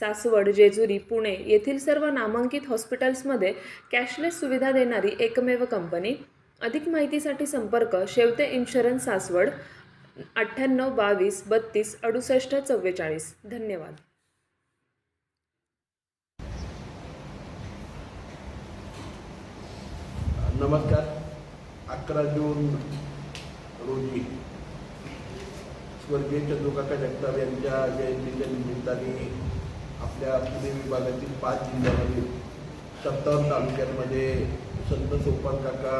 सासवड जेजुरी पुणे येथील सर्व नामांकित हॉस्पिटल्समध्ये कॅशलेस सुविधा देणारी एकमेव कंपनी. अधिक माहितीसाठी संपर्क शेवते इन्शुरन्स सासवड अठ्ठ्याण्णव बावीस बत्तीस अडुसष्ट चव्वेचाळीस. धन्यवाद. नमस्कार. अकरा जून रोजी स्वर्गीय चंद्रकाका जगताप यांच्या जयंतीच्या निमित्ताने आपल्या पुणे विभागातील पाच जिल्ह्यामध्ये सत्तावन्न तालुक्यांमध्ये संत सोपान काका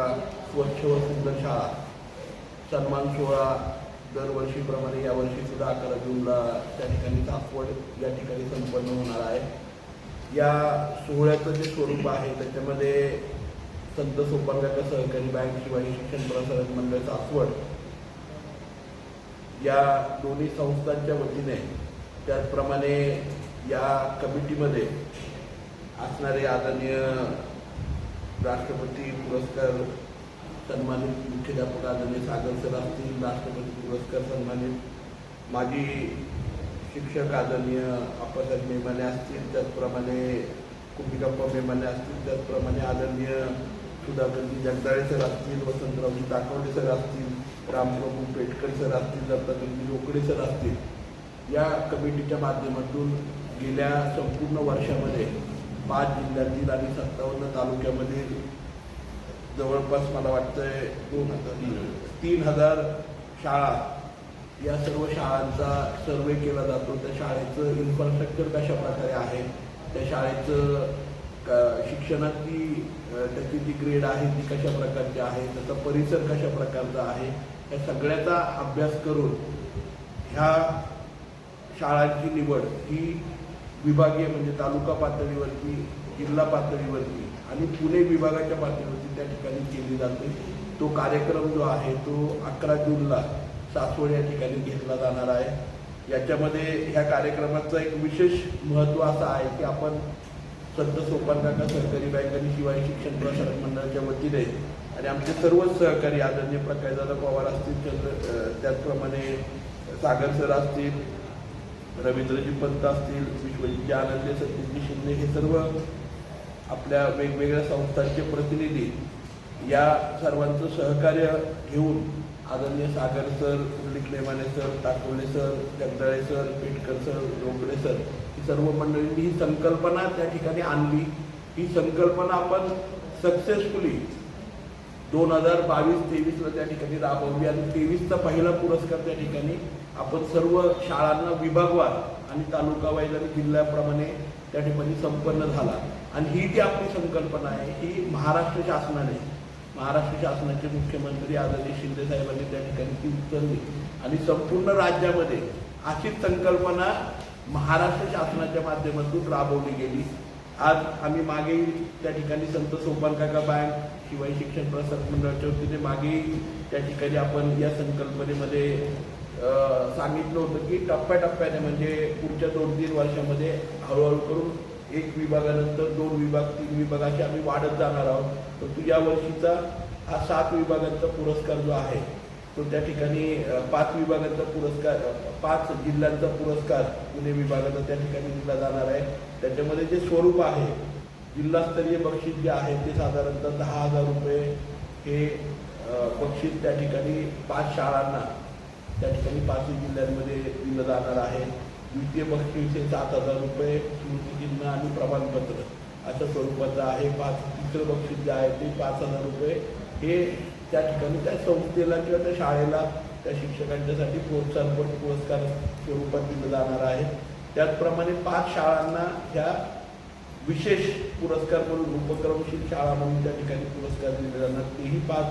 स्वच्छ व सुंदर शाळा सन्मान सोहळा दरवर्षीप्रमाणे यावर्षीसुद्धा अकरा जूनला त्या ठिकाणी सासवड या ठिकाणी संपन्न होणार आहे. या सोहळ्याचं जे स्वरूप आहे त्याच्यामध्ये संत सोपान काका सहकारी बँक शिवाजी शिक्षण प्रसारण मंडळ सासवड या दोन्ही संस्थांच्या वतीने त्याचप्रमाणे या कमिटीमध्ये असणारे आदरणीय राष्ट्रपती पुरस्कार सन्मानित मुख्याध्यापक आदरणीय सागर सर असतील राष्ट्रपती पुरस्कार सन्मानित माजी शिक्षक आदरणीय अप्पासाहेब मेमाने असतील त्याचप्रमाणे कुपिकाप्पा मेमाने असतील त्याचप्रमाणे आदरणीय सुधाकरजी जगदाळे सर असतील वसंतरावजी दाखवडे सर असतील रामप्रभू पेटकर सर असतील दत्तात्रयजी लोकडे सर असतील या कमिटीच्या माध्यमातून गेल्या संपूर्ण वर्षामध्ये पाच जिल्ह्यातील आणि सत्तावन्न तालुक्यामध्ये जवळपास मला वाटतंय दोन हजार तीन हजार शाळा या सर्व शाळांचा सर्वे केला जातो. त्या शाळेचं इन्फ्रास्ट्रक्चर कशा प्रकारे आहे? त्या शाळेचं का शिक्षणाची त्याची जी ग्रेड आहे ती कशा प्रकारची आहे? त्याचा परिसर कशा प्रकारचा आहे? या सगळ्याचा अभ्यास करून ह्या शाळांची निवड ही विभागीय म्हणजे तालुका पातळीवरती जिल्हा पातळीवरती आणि पुणे विभागाच्या पातळीवरती त्या ठिकाणी केली जाते. तो कार्यक्रम जो आहे तो अकरा जूनला सासवड या ठिकाणी घेतला जाणार आहे. याच्यामध्ये ह्या कार्यक्रमाचं एक विशेष महत्त्व असं आहे की आपण संत सोपानकाका सहकारी बँक आणि शिवाय शिक्षण प्रसारक मंडळाच्या वतीने आणि आमचे सर्वच सहकारी आदरणीय प्रकाशदादा पवार असतील चंद्र त्याचप्रमाणे सागर सर असतील रवींद्रजी पंत असतील विश्वजितजी आनंदे सत्यजी शिंदे हे सर्व आपल्या वेगवेगळ्या संस्थांचे प्रतिनिधी या सर्वांचं सहकार्य घेऊन आदरणीय Sagar sir Likhalemane sir Takawale sir Jagdale sir Petkar sir Rokade sir ही सर्व मंडळींनी ही संकल्पना त्या ठिकाणी आणली. ही संकल्पना आपण सक्सेसफुली दोन हजार बावीस तेवीसला त्या ठिकाणी राबवली आणि तेवीसचा पहिला पुरस्कार त्या ठिकाणी आपण सर्व शाळांना विभागवार आणि तालुका वाईज आणि जिल्ह्याप्रमाणे त्या ठिकाणी संपन्न झाला. आणि ही जी आपली संकल्पना आहे ही महाराष्ट्र शासनाने महाराष्ट्र शासनाचे मुख्यमंत्री आदरणीय शिंदे साहेबांनी त्या ठिकाणी ती उचलली. आणि संपूर्ण राज्यामध्ये अशीच संकल्पना महाराष्ट्र शासनाच्या माध्यमातून राबवली गेली. आज आम्ही मागे त्या ठिकाणी संत सोपान काका बँक शिवाय शिक्षण प्रसारक मंडळाच्या वतीने मागे त्या ठिकाणी आपण या संकल्पनेमध्ये सांगितलं होतं की टप्प्याटप्प्याने म्हणजे पुढच्या दोन तीन वर्षामध्ये हळूहळू करून एक विभागानंतर दोन विभाग तीन विभाग असे आम्ही वाढत जाणार आहोत. तर या वर्षीचा हा सात विभागांचा पुरस्कार जो आहे तो त्या ठिकाणी पाच विभागांचा पुरस्कार पाच जिल्ह्यांचा पुरस्कार पुणे विभागाचा त्या ठिकाणी दिला जाणार आहे. त्याच्यामध्ये जे स्वरूप आहे जिल्हास्तरीय बक्षीस जे आहे ते साधारणतः दहा हजार रुपये हे बक्षीस त्या ठिकाणी पाच शाळांना त्या ठिकाणी पाचही जिल्ह्यांमध्ये दिलं जाणार आहे. द्वितीय बक्षीस हे सात हजार रुपये स्मृतिचिन्ह आणि प्रमाणपत्र अशा स्वरूपाचं आहे. पाच तिसरं बक्षीस जे आहे ते पाच हजार रुपये हे त्या ठिकाणी त्या संस्थेला किंवा त्या शाळेला त्या शिक्षकांच्यासाठी प्रोत्साहनपर पुरस्कार स्वरूपात दिलं जाणार आहे. त्याचप्रमाणे पाच शाळांना ह्या विशेष पुरस्कार म्हणून उपक्रमशील शाळा म्हणून त्या ठिकाणी पुरस्कार दिले जाणार. तेही पाच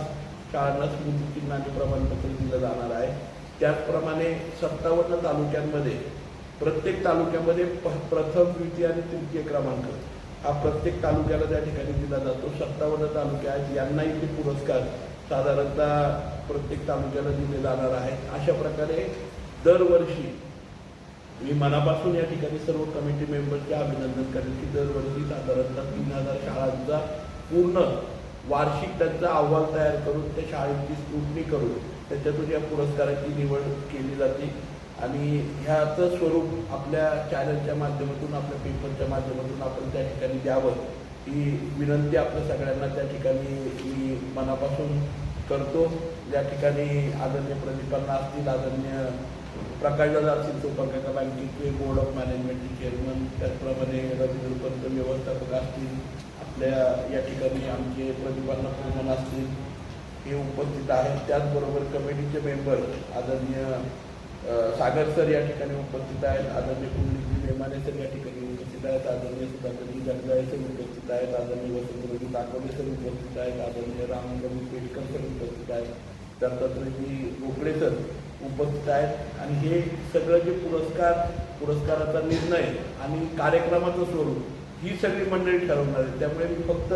शाळांना स्मृतिचिन्हाचे प्रमाणपत्र दिलं जाणार आहे. त्याचप्रमाणे सत्तावन्न तालुक्यांमध्ये प्रत्येक तालुक्यामध्ये प प्रथम द्वितीय आणि तृतीय क्रमांक. हा प्रत्येक तालुक्याला त्या ठिकाणी दिला जातो. सत्तावन्न तालुके आहेत. यांनाही ते पुरस्कार साधारणतः प्रत्येक तालुक्याला दिले जाणार आहेत. अशा प्रकारे दरवर्षी मी मनापासून या ठिकाणी सर्व कमिटी मेंबरचे अभिनंदन करेन की दरवर्षी साधारणतः तीन हजार शाळांचा पूर्ण वार्षिक त्यांचा अहवाल तयार करून त्या शाळेची स्क्रुटनी करून त्याच्यातून या पुरस्काराची निवड केली जाते. आणि ह्याचं स्वरूप आपल्या चॅनलच्या माध्यमातून आपल्या पेपरच्या माध्यमातून आपण त्या ठिकाणी द्यावं ही विनंती आपल्या सगळ्यांना त्या ठिकाणी मी मनापासून करतो. या ठिकाणी आदरणीय प्रदीपांना असतील आदरणीय प्रकाशदादा असतील चोपरकाका बँकेचे बोर्ड ऑफ मॅनेजमेंटचे चेअरमन त्याचप्रमाणे रवींद्र पंत व्यवस्थापक असतील आपल्या या ठिकाणी आमचे प्रतिपांना पूर्णन असतील हे उपस्थित आहेत. त्याचबरोबर कमिटीचे मेंबर आदरणीय सागर सर या ठिकाणी उपस्थित आहेत. आदरणीय कुंडली मेमाने सर या ठिकाणी उपस्थित आहेत. आदरणीय सुधाकरजी जगदाळे सर उपस्थित आहेत. आदरणीय वसंतरजी दाखवले सर उपस्थित आहेत. आदरणीय रामगवी पेडकर सर उपस्थित आहेत. दत्तात्रयजी गोखले सर उपस्थित आहेत. आणि हे सगळं जे पुरस्कार पुरस्काराचा निर्णय आणि कार्यक्रमाचं स्वरूप ही सगळी मंडळी ठरवणार आहे त्यामुळे मी फक्त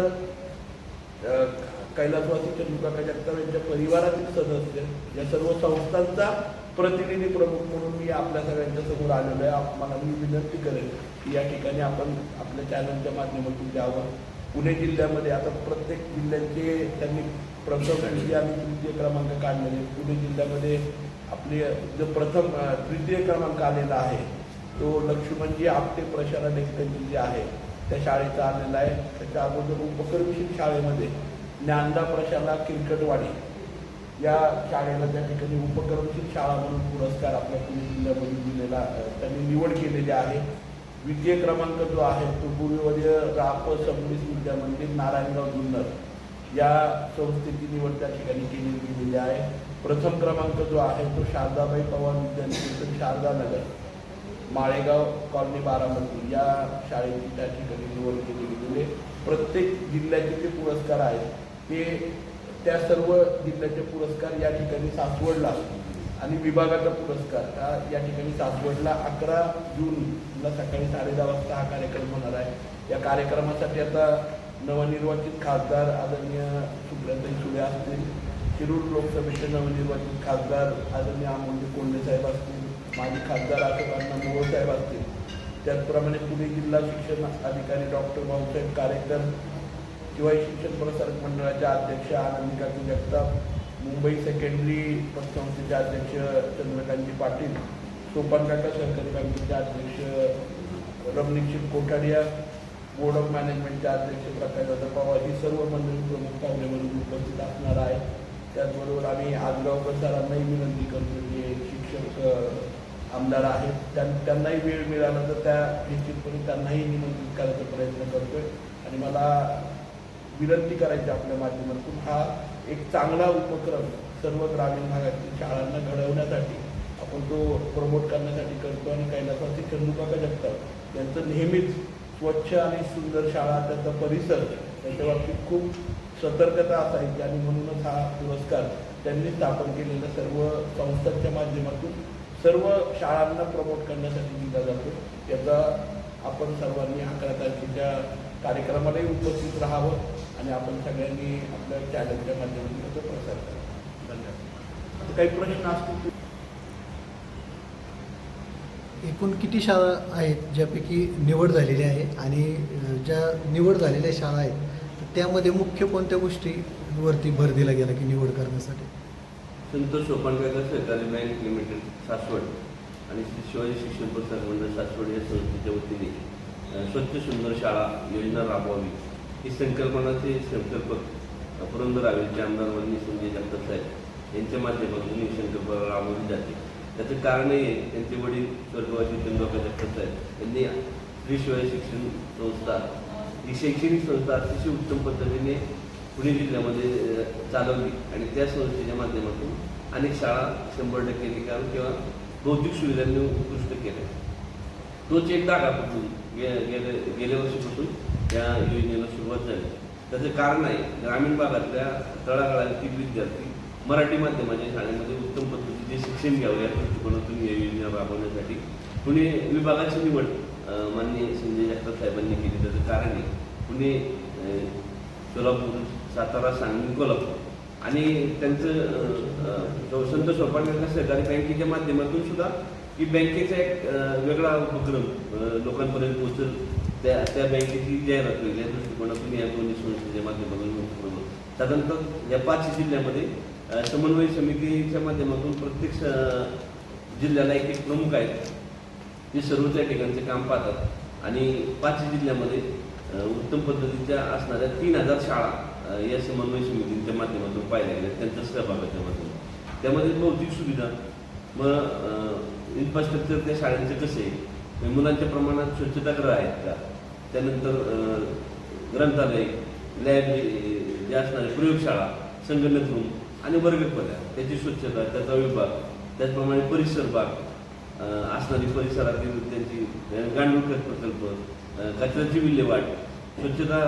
कैलासवासी चंद्रकाका जगताप यांच्या परिवारातील सदस्य या सर्व संस्थांचा प्रतिनिधी प्रमुख म्हणून मी आपल्या सगळ्यांच्या समोर आलेलो आहे. मला मी विनंती करेन की या ठिकाणी आपण आपल्या चॅनलच्या माध्यमातून द्यावं पुणे जिल्ह्यामध्ये आता प्रत्येक जिल्ह्यांचे त्यांनी प्रथम आणि तृतीय क्रमांक काढलेले पुणे जिल्ह्यामध्ये आपले जो प्रथम तृतीय क्रमांक आलेला आहे तो लक्ष्मणजी आपटे प्रशाला लेखकजी जे आहे त्या शाळेचा आलेला आहे. त्याच्या अगोदर उपक्रमशील शाळेमध्ये ज्ञानदा प्रशाला किरकटवाडी या शाळेला त्या ठिकाणी उपक्रमशील शाळा म्हणून पुरस्कार आपल्या पुणे जिल्ह्यामध्ये दिलेला त्यांनी निवड केलेली आहे. द्वितीय क्रमांक जो आहे तो गुरुवर्य राप सबनीस विद्या मंदिर नारायणगाव जुन्नर या संस्थेची निवड त्या ठिकाणी केली गेलेली आहे. प्रथम क्रमांक जो आहे तो शारदाबाई पवार विद्यानिकेतन शारदानगर माळेगाव कॉलनी बारामती. या शाळेची त्या ठिकाणी निवड केली गेलेली म्हणजे प्रत्येक जिल्ह्याचे जे पुरस्कार आहेत ते त्या सर्व जिल्ह्याचे पुरस्कार या ठिकाणी सासवडला आणि विभागाचा पुरस्कार हा या ठिकाणी सासवडला अकरा जूनला सकाळी साडेदहा वाजता हा कार्यक्रम होणार आहे. या कार्यक्रमासाठी आता नवनिर्वाचित खासदार आदरणीय सुप्रियाताई सुळे असतील शिरूर लोकसभेचे नवनिर्वाचित खासदार आदरणीय अमोलजी कोंडे साहेब असतील माजी खासदार अशोक अण्णा मोहोळ साहेब असतील. त्याचप्रमाणे पुणे जिल्हा शिक्षण अधिकारी डॉक्टर भाऊसाहेब कारेकर शिवाय शिक्षण प्रसारक मंडळाच्या अध्यक्ष आनंदिका जगताप मुंबई सेकंडरी पतसंस्थेचे अध्यक्ष चंद्रकांतजी पाटील सोपानकाका सहकारी बँकेचे अध्यक्ष रमणीक्षित कोठाडिया बोर्ड ऑफ मॅनेजमेंटचे अध्यक्ष प्रकाशदादा पवार ही सर्व मंडळी प्रमुख पाहुणे म्हणून उपस्थित असणार आहे त्याचबरोबर आम्ही आजगावकर सरांनाही विनंती करतो जे शिक्षक आमदार आहेत त्यां त्यांनाही वेळ मिळाला तर त्या निश्चितपणे त्यांनाही निमंत्रित करायचा प्रयत्न करतोय. आणि मला विनंती करायची आपल्या माध्यमातून हा एक चांगला उपक्रम सर्व ग्रामीण भागातील शाळांना घडवण्यासाठी आपण तो प्रमोट करण्यासाठी करतो आणि कैलासवासी चंदुकाका जगतात यांचं नेहमीच स्वच्छ आणि सुंदर शाळा त्याचा परिसर त्याच्या बाबतीत खूप सतर्कता असायची आणि म्हणूनच हा पुरस्कार त्यांनी स्थापन केलेल्या सर्व संस्थांच्या माध्यमातून सर्व शाळांना प्रमोट करण्यासाठी दिला जातो. याचा आपण सर्वांनी अकरा तारखेच्या कार्यक्रमालाही उपस्थित राहावं आणि आपण सगळ्यांनी आपल्या चॅनलच्या माध्यमातून त्याचा प्रसार करावा. धन्यवाद. आता काही प्रश्न असतील एकूण किती शाळा आहेत ज्यापैकी निवड झालेली आहे आणि ज्या निवड झालेल्या शाळा आहेत त्यामध्ये मुख्य कोणत्या गोष्टीवरती भर दिला गेला की निवड करण्यासाठी? संतोष सोपानकर सहकारी बँक लिमिटेड सासवड आणि शिवाजी शिक्षण प्रसार मंडळ सासवड या संस्थेच्या वतीने स्वच्छ सुंदर शाळा योजना राबवावी. ही संकल्पनाचे संकल्पक पुरंदर हवेलीचे आमदार वन्नी संजय जगताप साहेब यांच्या माध्यमातून ही संकल्पना राबवली जाते. त्याचं कारणही आहे त्यांचे वडील स्वर्गवासी चंद्रकाका जगताप साहेब यांनी श्री शिवाजी शिक्षण संस्था ही शैक्षणिक संस्था अतिशय उत्तम पद्धतीने पुणे जिल्ह्यामध्ये चालवली आणि त्या संस्थेच्या माध्यमातून अनेक शाळा शंभर टक्के निकाल किंवा बौद्धिक सुविधांनी उत्कृष्ट केल्या. तोच एक दागापासून गे गेले गेल्या वर्षीपासून या योजनेला सुरुवात झाली. त्याचं कारण आहे ग्रामीण भागातल्या तळागाळातील विद्यार्थी मराठी माध्यमाच्या शाळेमध्ये उत्तम पद्धतीचे शिक्षण घ्यावं या दृष्टिकोनातून या योजना राबवण्यासाठी पुणे विभागाची निवड माननीय संजय जगताप साहेबांनी केली. त्याचं कारण आहे पुणे सोलापूर सातारा सांगली कोल्हापूर. आणि त्यांचं संत सोपानकाका सहकारी बँकेच्या माध्यमातून सुद्धा की बँकेचा एक वेगळा उपक्रम लोकांपर्यंत पोहोचल. त्या त्या बँकेची जाहिरात होईल या दृष्टिकोनातून या दोन्ही संस्थेच्या माध्यमातून उपक्रम साधारणतः या पाच जिल्ह्यामध्ये समन्वय समितीच्या माध्यमातून प्रत्येक जिल्ह्याला एक एक प्रमुख आहेत. ते सर्वच त्या ठिकाणचे काम पाहतात. आणि पाच जिल्ह्यामध्ये उत्तम पद्धतीच्या असणाऱ्या तीन हजार शाळा या समन्वय समितींच्या माध्यमातून पाहिल्या गेल्या. त्यांच्या सहभागाच्या माध्यमातून त्यामध्ये. भौतिक सुविधा मग इन्फ्रास्ट्रक्चर त्या शाळांचे कसे आहे मुलांच्या प्रमाणात स्वच्छतागृह आहेत का? त्यानंतर ग्रंथालय लायब्ररी जे असणारे प्रयोगशाळा संगणक रूम आणि वर्गखोल्या त्याची स्वच्छता त्याचा विभाग त्याचप्रमाणे परिसर बाग असणारी परिसरातील त्यांची गांडूळ गांडूळखत प्रकल्प कचऱ्याची विल्हेवाट स्वच्छता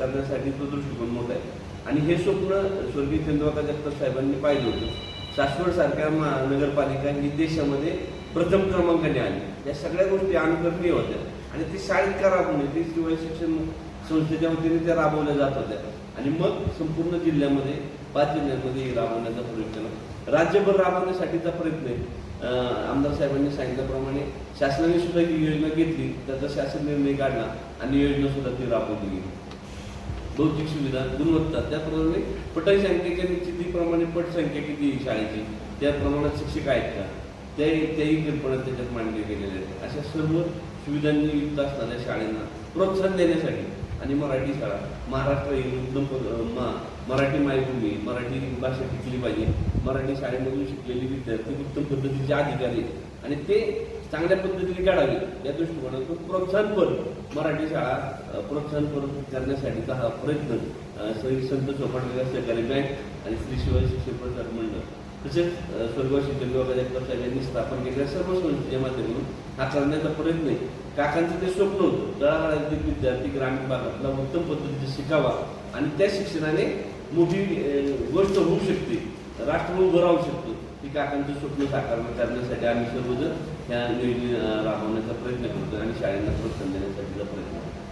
करण्यासाठी तो दृष्टिकोन मोठा आहे. आणि हे स्वप्न स्वर्गीय चंद्रकांत जगताप साहेबांनी पाहिलं होतं. सासवड सारख्या महानगरपालिका ही देशामध्ये प्रथम क्रमांकाने आली. या सगळ्या गोष्टी अनुकरणीय होत्या. आणि ती शाळेत का राबवणे ती शिवाय शिक्षण संस्थेच्या वतीने त्या राबवल्या जात होत्या. आणि मग संपूर्ण जिल्ह्यामध्ये पाच जिल्ह्यांमध्ये राबवण्याचा प्रयत्न केला. राज्यभर राबवण्यासाठीचा प्रयत्न आहे. आमदार साहेबांनी सांगितल्याप्रमाणे शासनाने सुद्धा ही योजना घेतली त्याचा शासन निर्णय काढला आणि योजना सुद्धा ती राबवली गेली. भौतिक सुविधा गुणवत्ता त्याप्रमाणे पटसंख्येच्या निश्चितीप्रमाणे पटसंख्या किती शाळेची त्या प्रमाणात शिक्षक आहेत का? त्या त्याही कल्पना त्याच्यात मांडल्या गेलेल्या आहेत. अशा सर्व सुविधांनी युक्त असणाऱ्या शाळांना प्रोत्साहन देण्यासाठी आणि मराठी शाळा महाराष्ट्र उत्तम मा मराठी मायभूमी मराठी भाषा शिकली पाहिजे. मराठी शाळेमधून शिकलेले विद्यार्थी उत्तम पद्धतीचे अधिकारी आहेत. आणि ते चांगल्या पद्धतीने काढावे या दृष्टिकोनातून प्रोत्साहनपर मराठी शाळा प्रोत्साहनपर करण्यासाठीचा हा प्रयत्न श्री संत चोपण सहकारी बँक आणि श्री शिवाजी शिक्षण प्रसार मंडळ तसेच स्वर्गवासी चंद्रबाबा जगताप यांनी स्थापन केलेल्या सर्व संस्थेच्या माध्यमातून हा करण्याचा प्रयत्न आहे. काकांचं ते स्वप्न होतं तळागाळातील विद्यार्थी ग्रामीण भागातला उत्तम पद्धतीने शिकावा आणि त्या शिक्षणाने मोठी गोष्ट होऊ शकते. राष्ट्र उभं राहू शकतो. ती काकांचं स्वप्न साकार करण्यासाठी आम्ही सर्वजण या योजने राबवण्याचा प्रयत्न करतो आणि शाळांना प्रोत्साहन देण्यासाठीचा प्रयत्न करतो.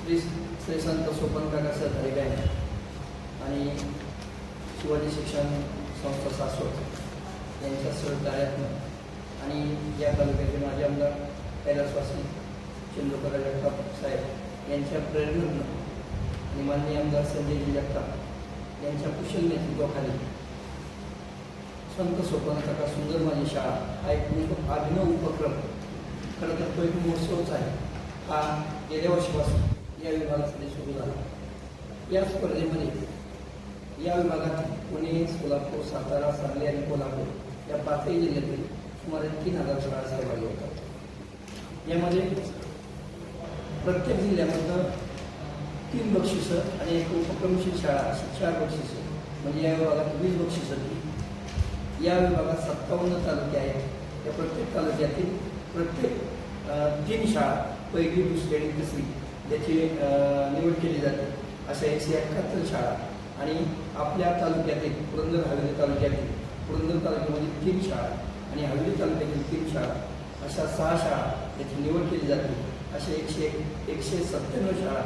श्री श्री संत सोपन काका सहकारी बँक आणि शिवाजी शिक्षण संस्था सासवड यांच्या सहकार्यातनं आणि या तालुक्याचे माजी आमदार कैलासवासी चंद्रकर जगताप साहेब यांच्या प्रेरणेनं आणि माननीय आमदार संजयजी जगताप यांच्या कुशल नेतृत्वाखाली संत सोपन का सुंदर माझी शाळा हा एक अभिनव उपक्रम. खरं तर तो एक महोत्सवच आहे. हा गेल्या वर्षीपासून या विभागासाठी सुरू झाला. या स्पर्धेमध्ये या विभागात पुणे सोलापूर सातारा सांगली आणि कोल्हापूर या पाचही जिल्ह्यातील सुमारे तीन हजार शाळा सहभागी होतात यामध्ये प्रत्येक जिल्ह्यामधनं तीन बक्षिसं आणि एक उपक्रमशील शाळा अशी चार बक्षिसं. म्हणजे या विभागात वीस बक्षिसं दिली या विभागात सत्तावन्न तालुके आहेत. या प्रत्येक तालुक्यातील प्रत्येक तीन शाळा पहिली दुसरी आणि तिसरी याची निवड केली जाते. अशा एकशे एकाहत्तर शाळा आणि आपल्या तालुक्यातील पुरंदर हवेली तालुक्यातील पुरंदर तालुक्यामध्ये तीन शाळा आणि हवेली तालुक्यातील तीन शाळा अशा सहा शाळा याची निवड केली जाते. अशा एकशे एक एकशे सत्त्याण्णव शाळा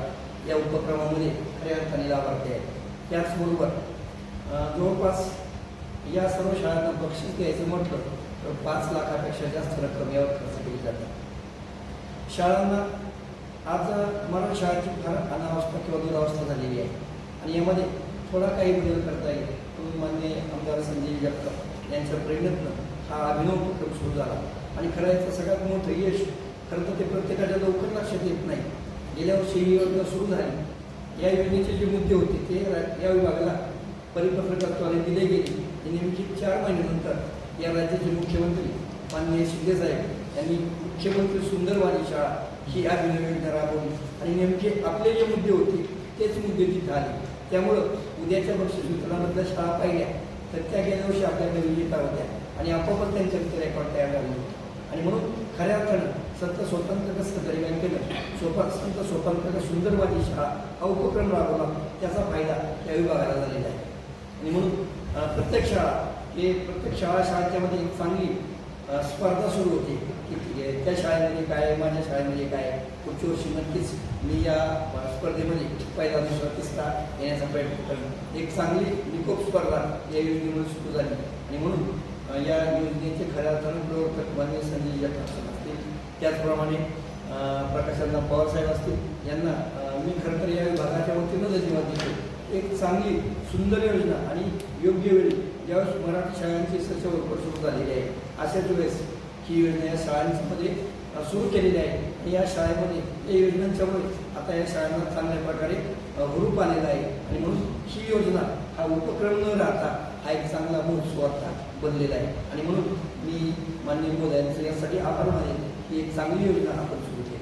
या उपक्रमामध्ये खऱ्या अर्थाने लाभार्थी आहेत. त्याचबरोबर जवळपास या सर्व शाळांना बक्षीस द्यायचं म्हटलं तर पाच लाखापेक्षा जास्त रक्कम यावर खर्च केली जाते. शाळांना आज मराठी शाळेची फार अनावस्था किंवा दुरावस्था झालेली आहे. आणि यामध्ये थोडा काही बदल करता येईल म्हणून मान्य आमदार संजय जगताप यांच्या प्रयत्न हा अभिनव उपक्रम सुरू झाला. आणि खरं याचं सगळ्यात मोठं यश खरं तर ते प्रत्येकाच्या लवकर लक्षात येत नाही. गेल्या वर्षी ही योजना सुरू झाली. या योजनेचे जे मुद्दे होते ते या विभागाला परिपत्रकाद्वारे दिले गेले. आणि नेमकी चार महिन्यानंतर या राज्याचे मुख्यमंत्री माननीय शिंदेसाहेब यांनी मुख्यमंत्री सुंदरवाणी शाळा ही या योजना राबवली. आणि नेमके आपले जे मुद्दे होते तेच मुद्दे तिथे आले. त्यामुळं उद्याच्या वर्षी वितरणामधल्या शाळा पाहिल्या तर त्या गेल्या वर्षी आपल्याकडे विजेता होत्या आणि आपोआपच त्यांच्या रेकॉर्ड तयार झाले आणि म्हणून खऱ्या अर्थानं संत स्वतंत्र कसं दरम्यान केलं. सोपा संत स्वतंत्र सुंदरवादी शाळा हा उपक्रम राबवला. त्याचा फायदा या विभागाला झालेला आहे. आणि म्हणून प्रत्येक शाळा हे प्रत्येक शाळा शाळेच्यामध्ये एक चांगली स्पर्धा सुरू होते. की त्या शाळेमध्ये काय आहे, माझ्या शाळेमध्ये काय आहे. पुढच्या वर्षी नक्कीच मी या स्पर्धेमध्ये पहिला दुसरा तिसरा येण्याचा प्रयत्न करेन. एक चांगली निकोप स्पर्धा या योजनेमुळे सुरू झाली. आणि म्हणून या योजनेचे खऱ्या अर्थानं प्रवर्तक मान्य संजय जगताप त्याचप्रमाणे प्रकाशांना पवारसाहेब असतील यांना मी खरं तर या विभागाच्या वतीनं धन्यवाद देतो. एक चांगली सुंदर योजना आणि योग्य वेळी ज्यावेळेस मराठी शाळांची सचव सुरू झालेली आहे अशाच वेळेस ही योजना या शाळांमध्ये सुरू केलेली आहे. आणि या शाळेमध्ये या योजनांच्यामुळे आता या शाळांना चांगल्या प्रकारे अ, हुरूप आलेला आहे. आणि म्हणून ही योजना हा उपक्रम न राहता हा एक चांगला मूळ आता बनलेला आहे. आणि म्हणून मी माननीय मोदयांचं यासाठी आभार मानेन. ही एक चांगली योजना आपण सुरू केली.